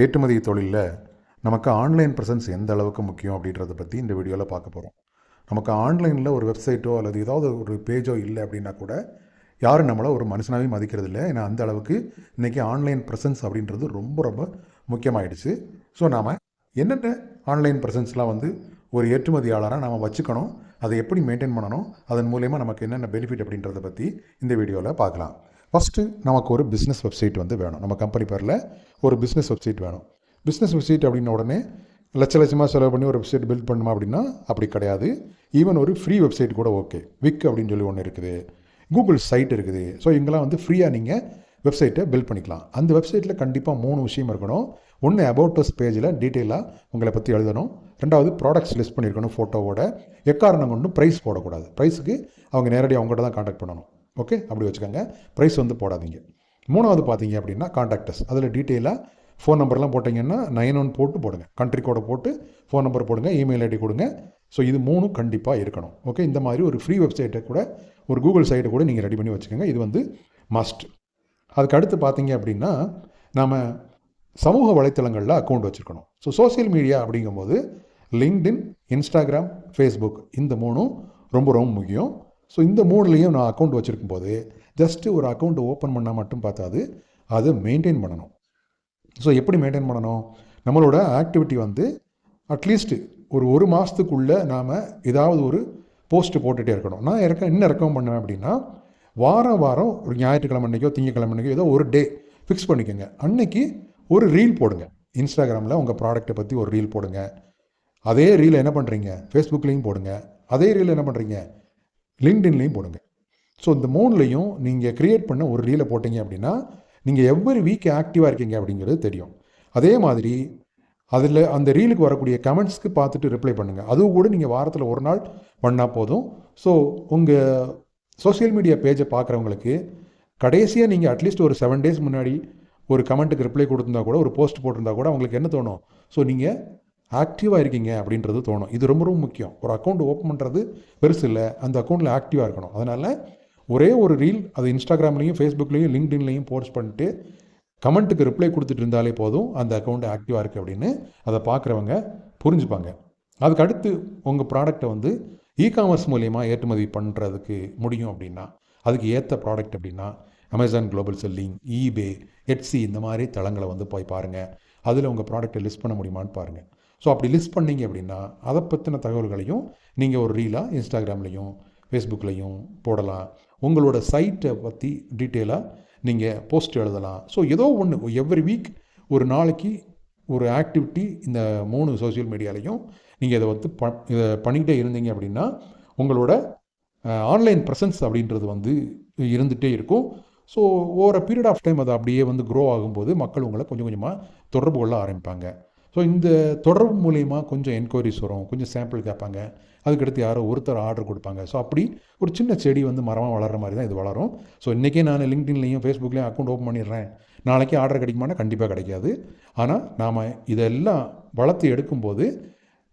ஏற்றுமதி தொழிலில் நமக்கு ஆன்லைன் ப்ரெசன்ஸ் எந்த அளவுக்கு முக்கியம் அப்படின்றத பற்றி இந்த வீடியோவில் பார்க்க போகிறோம் நமக்கு ஆன்லைனில் ஒரு வெப்சைட்டோ அல்லது ஏதாவது ஒரு பேஜோ இல்லை அப்படின்னா கூட யாரும் நம்மளை ஒரு மனுஷனாகவே மதிக்கிறது இல்லை ஏன்னா அந்த அளவுக்கு இன்றைக்கி ஆன்லைன் ப்ரெசன்ஸ் அப்படின்றது ரொம்ப ரொம்ப முக்கியமாயிடுச்சு. ஸோ நாம் என்னென்ன ஆன்லைன் ப்ரெசன்ஸ்லாம் வந்து ஒரு ஏற்றுமதியாளராக நாம் வச்சுக்கணும் அதை எப்படி மெயின்டைன் பண்ணணும் அதன் மூலயமா நமக்கு என்னென்ன பெனிஃபிட் அப்படின்றத பற்றி இந்த வீடியோவில் பார்க்கலாம். ஃபஸ்ட்டு நமக்கு ஒரு பிஸ்னஸ் வெப்சைட் வந்து வேணும். நம்ம கம்பெனி பேரில் ஒரு பிஸ்னஸ் வெப்சைட் வேணும். பிஸ்னஸ் வெப்சைட் அப்படின்ன உடனே லட்ச லட்சமாக செலவு பண்ணி ஒரு வெப்சைட் பில்ட் பண்ணுமா அப்படின்னா அப்படி கிடையாது. ஈவன் ஒரு ஃப்ரீ வெப்சைட் கூட ஓகே விக் அப்படின்னு சொல்லி ஒன்று இருக்குது. கூகுள் சைட் இருக்குது. ஸோ இங்கெல்லாம் வந்து ஃப்ரீயாக நீங்கள் வெப்சைட்டை பில்ட் பண்ணிக்கலாம். அந்த வெப்சைட்டில் கண்டிப்பாக மூணு விஷயம் இருக்கணும். ஒன்று அபவுட் அஸ் பேஜில் டீட்டெயிலாக உங்களை பற்றி எழுதணும். ரெண்டாவது ப்ராடக்ட்ஸ் லிஸ்ட் பண்ணியிருக்கணும் ஃபோட்டோவோட எக்காரணம் கொண்டு ப்ரைஸ் போடக்கூடாது. ப்ரைஸுக்கு அவங்க நேரடியாக அவங்ககிட்ட தான் காண்டாக்ட் பண்ணணும். ஓகே? அப்படி வச்சுக்கோங்க. ப்ரைஸ் வந்து போடாதீங்க. மூணாவது பார்த்தீங்க அப்படின்னா காண்டாக்டர்ஸ் அதில் டீட்டெயிலாக ஃபோன் நம்பர்லாம் போட்டிங்கன்னா நைன் ஒன் போட்டு போடுங்க. கண்ட்ரி கோடை போட்டு ஃபோன் நம்பர் போடுங்க இமெயில் ஐடி கொடுங்க. ஸோ இது மூணும் கண்டிப்பாக இருக்கணும். ஓகே இந்த மாதிரி ஒரு ஃப்ரீ வெப்சைட்டை கூட ஒரு கூகுள் சைட்டை கூட நீங்கள் ரெடி பண்ணி வச்சுக்கோங்க. இது வந்து மஸ்ட் அதுக்கு அடுத்து பார்த்தீங்க அப்படின்னா நாம் சமூக வலைத்தளங்களில் அக்கௌண்ட் வச்சுருக்கணும். ஸோ சோசியல் மீடியா அப்படிங்கும்போது லிங்க்டின் இன்ஸ்டாகிராம் ஃபேஸ்புக் இந்த மூணும் ரொம்ப ரொம்ப முக்கியம். ஸோ இந்த மூணுலேயும் நான் அக்கௌண்ட் வச்சுருக்கும் போது ஜஸ்ட்டு ஒரு அக்கௌண்ட் ஓப்பன் பண்ணால் மட்டும் பார்த்தாது அதை மெயின்டைன் பண்ணணும். ஸோ எப்படி மெயின்டைன் பண்ணணும்? நம்மளோட ஆக்டிவிட்டி வந்து அட்லீஸ்ட் ஒரு ஒரு மாதத்துக்குள்ளே நாம் ஏதாவது ஒரு போஸ்ட்டு போட்டுகிட்டே இருக்கணும். நான் இறக்க என்ன ரெக்கமெண்ட் பண்ணுவேன் அப்படின்னா வாரம் வாரம் ஒரு ஞாயிற்றுக்கிழமை அன்றைக்கோ திங்கக்கிழமை அன்றைக்கோ ஏதோ ஒரு டே ஃபிக்ஸ் பண்ணிக்கோங்க. அன்னைக்கு ஒரு ரீல் போடுங்க. இன்ஸ்டாகிராமில் உங்கள் ப்ராடக்ட்டை பற்றி ஒரு ரீல் போடுங்க. அதே ரீல் என்ன பண்ணுறீங்க ஃபேஸ்புக்லேயும் போடுங்க. அதே ரீல் என்ன பண்ணுறீங்க லிங்க்டின்லேயும் போடுங்க. ஸோ இந்த மூணுலேயும் நீங்கள் க்ரியேட் பண்ண ஒரு ரீலை போட்டீங்க அப்படின்னா நீங்கள் எவ்வரி வீக் ஆக்டிவாக இருக்கீங்க அப்படிங்கிறது தெரியும். அதே மாதிரி அதில் அந்த ரீலுக்கு வரக்கூடிய கமெண்ட்ஸ்க்கு பார்த்துட்டு ரிப்ளை பண்ணுங்கள் அதுவும் கூட நீங்கள் வாரத்தில் ஒரு நாள் பண்ணால் போதும். ஸோ உங்கள் சோஷியல் மீடியா பேஜை பார்க்குறவங்களுக்கு கடைசியாக நீங்கள் அட்லீஸ்ட் ஒரு செவன் டேஸ் முன்னாடி ஒரு கமெண்ட்டுக்கு ரிப்ளை கொடுத்துருந்தா கூட ஒரு போஸ்ட் போட்டிருந்தா கூட அவங்களுக்கு என்ன தோணும்? ஸோ நீங்கள் ஆக்டிவாக இருக்கீங்க அப்படின்றது தோணும். இது ரொம்ப ரொம்ப முக்கியம். ஒரு அக்கௌண்ட் ஓப்பன் பண்ணுறது பெருசு இல்லை. அந்த அக்கௌண்ட்டில் ஆக்டிவாக இருக்கணும். அதனால் ஒரே ஒரு ரீல் அது இன்ஸ்டாகிராம்லேயும் ஃபேஸ்புக்லேயும் லிங்க்டின்லேயும் போஸ்ட் பண்ணிட்டு கமெண்ட்டுக்கு ரிப்ளை கொடுத்துட்டு இருந்தாலே போதும் அந்த அக்கௌண்ட் ஆக்டிவாக இருக்குது அப்படின்னு அதை பார்க்குறவங்க புரிஞ்சுப்பாங்க. அதுக்கு அடுத்து உங்கள் ப்ராடக்டை வந்து இ காமர்ஸ் மூலயமா ஏற்றுமதி பண்ணுறதுக்கு முடியும் அப்படின்னா அதுக்கு ஏற்ற ப்ராடக்ட் அப்படின்னா Amazon global selling eBay Etsy இந்த மாதிரி தளங்களை வந்து போய் பாருங்கள் அதில் உங்கள் ப்ராடக்ட்டை லிஸ்ட் பண்ண முடியுமான்னு பாருங்கள் ஸோ அப்படி லிஸ்ட் பண்ணீங்க அப்படின்னா அதை பற்றின தகவல்களையும் நீங்கள் ஒரு ரீலாக இன்ஸ்டாகிராம்லேயும் ஃபேஸ்புக்லேயும் போடலாம். உங்களோட சைட்டை பற்றி டீட்டெயிலாக நீங்கள் போஸ்ட் எழுதலாம். ஸோ ஏதோ ஒன்று எவ்ரி வீக் ஒரு நாளைக்கு ஒரு ஆக்டிவிட்டி இந்த மூணு சோசியல் மீடியாலையும் நீங்கள் இதை வந்து ப இதை பண்ணிக்கிட்டே இருந்தீங்க அப்படின்னா உங்களோட ஆன்லைன் ப்ரெசன்ஸ் அப்படின்றது வந்து இருந்துகிட்டே இருக்கும். So over period of time அது அப்படியே வந்து க்ரோ ஆகும்போது மக்கள் உங்களை கொஞ்சம் கொஞ்சமாக தொடர்பு கொள்ள ஆரம்பிப்பாங்க. ஸோ இந்த தொடர்பு மூலயமா கொஞ்சம் என்கொயரிஸ் வரும். கொஞ்சம் சாம்பிள் கேட்பாங்க. அதுக்கடுத்து யாரோ ஒருத்தர் ஆர்டர் கொடுப்பாங்க. ஸோ அப்படி ஒரு சின்ன செடி வந்து மரமாக வளர்கிற மாதிரி தான் இது வளரும். ஸோ இன்றைக்கே நான் லிங்க்டின்லையும் ஃபேஸ்புக்லேயும் அக்கௌண்ட் ஓப்பன் பண்ணிடுறேன். நாளைக்கே ஆர்டர் கிடைக்குமானா கண்டிப்பாக கிடைக்காது. ஆனால் நாம் இதெல்லாம் வளர்த்து எடுக்கும்போது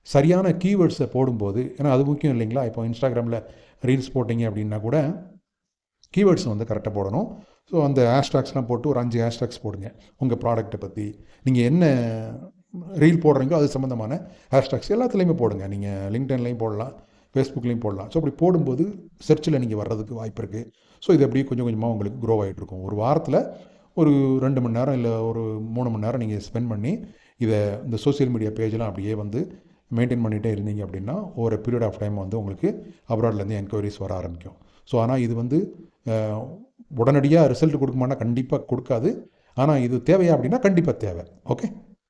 சரியான கீவேர்ட்ஸை போடும்போது ஏன்னா அது முக்கியம் இல்லைங்களா? இப்போ இன்ஸ்டாகிராமில் ரீல்ஸ் போட்டிங்க அப்படின்னா கூட கீவேர்ட்ஸ் வந்து கரெக்டாக போடணும். ஸோ அந்த ஹேஷ்டாக்ஸ்லாம் போட்டு ஒரு அஞ்சு ஹேஷ்டாக்ஸ் போடுங்க. உங்கள் ப்ராடக்ட்டை பற்றி நீங்கள் என்ன ரீல் போடுறீங்களோ அது சம்மந்தமான ஹேஷ்டாக்ஸ் எல்லாத்துலேயுமே போடுங்க. நீங்கள் லிங்க்டன்லையும் போடலாம் ஃபேஸ்புக்லேயும் போடலாம். ஸோ அப்படி போடும்போது சர்ச்சில் நீங்கள் வர்றதுக்கு வாய்ப்பு இருக்குது ஸோ இது அப்படியே கொஞ்சம் கொஞ்சமாக உங்களுக்கு க்ரோ ஆகிட்டு இருக்கும். ஒரு வாரத்தில் ஒரு ரெண்டு மணி நேரம் இல்லை ஒரு மூணு மணி நேரம் நீங்கள் ஸ்பெண்ட் பண்ணி இதை இந்த சோசியல் மீடியா பேஜெலாம் அப்படியே வந்து மெயின்டைன் பண்ணிகிட்டே இருந்தீங்க அப்படின்னா ஒரு பீரியட் ஆஃப் டைம் வந்து உங்களுக்கு அப்ராட்லேருந்து என்கொயரிஸ் வர ஆரம்பிக்கும். ஸோ ஆனால் இது வந்து உடனடியாக ரிசல்ட் கொடுக்குமானா கண்டிப்பாக கொடுக்காது. ஆனால் இது தேவையா அப்படின்னா கண்டிப்பாக தேவை. ஓகே